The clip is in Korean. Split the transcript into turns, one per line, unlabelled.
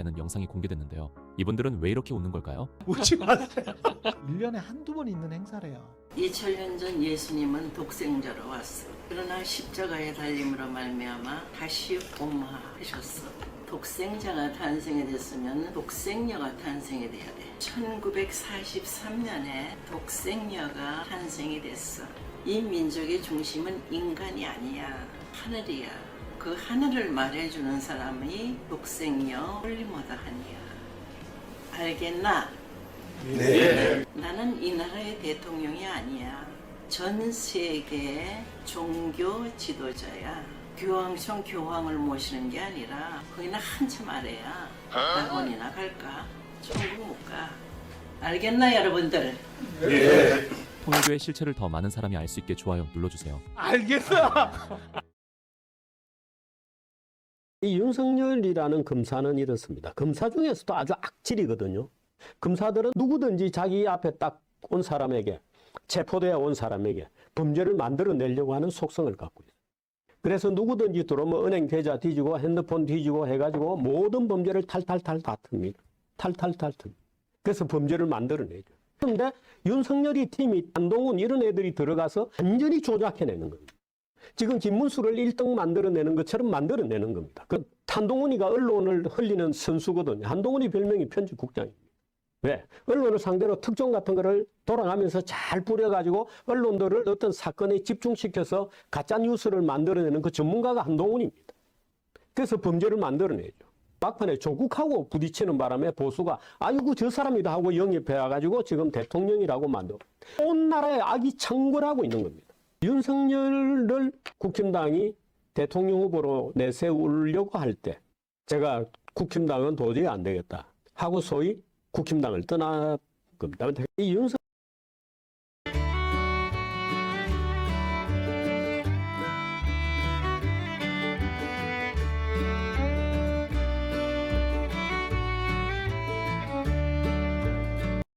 하는 영상이 공개됐는데요. 이분들은 왜 이렇게 웃는 걸까요?
웃지 마세요. 1년에 한두 번 있는 행사래요.
2000년 전 예수님은 독생자로 왔어. 그러나 십자가의 달림으로 말미암아 다시 복마하셨어. 독생자가 탄생이 됐으면 독생녀가 탄생이 돼야 돼. 1943년에 독생녀가 탄생이 됐어. 이 민족의 중심은 인간이 아니야. 하늘이야. 그 하늘을 말해주는 사람이 독생녀 홀리모다 하니야. 알겠나? 나는 이 나라의 대통령이 아니야. 전 세계 종교 지도자야. 교황청 교황을 모시는 게 아니라 거기나 한참 아래야. 낙원이나 갈까? 천국 못 가. 알겠나 여러분들?
통일교의 실체를 더 많은 사람이 알 수 있게 좋아요 눌러주세요.
알겠어.
이 윤석열이라는 검사는 이렇습니다. 검사 중에서도 아주 악질이거든요. 검사들은 누구든지 자기 앞에 딱 온 사람에게 체포되어 온 사람에게 범죄를 만들어내려고 하는 속성을 갖고 있어요. 그래서 누구든지 들어오면 은행 계좌 뒤지고 핸드폰 뒤지고 해가지고 모든 범죄를 탈탈탈 다 틉니다. 탈탈탈 틉니다. 그래서 범죄를 만들어내죠. 그런데 윤석열이 팀이 한동훈 이런 애들이 들어가서 완전히 조작해내는 겁니다. 지금 김문수를 1등 만들어내는 것처럼 만들어내는 겁니다. 그 한동훈이가 언론을 흘리는 선수거든요. 한동훈이 별명이 편집국장입니다. 왜? 언론을 상대로 특종 같은 거를 돌아가면서 잘 뿌려가지고 언론들을 어떤 사건에 집중시켜서 가짜 뉴스를 만들어내는 그 전문가가 한동훈입니다. 그래서 범죄를 만들어내죠. 막판에 조국하고 부딪히는 바람에 보수가 아이고 저 사람이다 하고 영입해가지고 지금 대통령이라고 만들어 온 나라에 악이 창궐하고 있는 겁니다. 윤석열을 국힘당이 대통령 후보로 내세우려고 할 때 제가 국힘당은 도저히 안 되겠다 하고 소위 국힘당을 떠난 겁니다. 이 윤석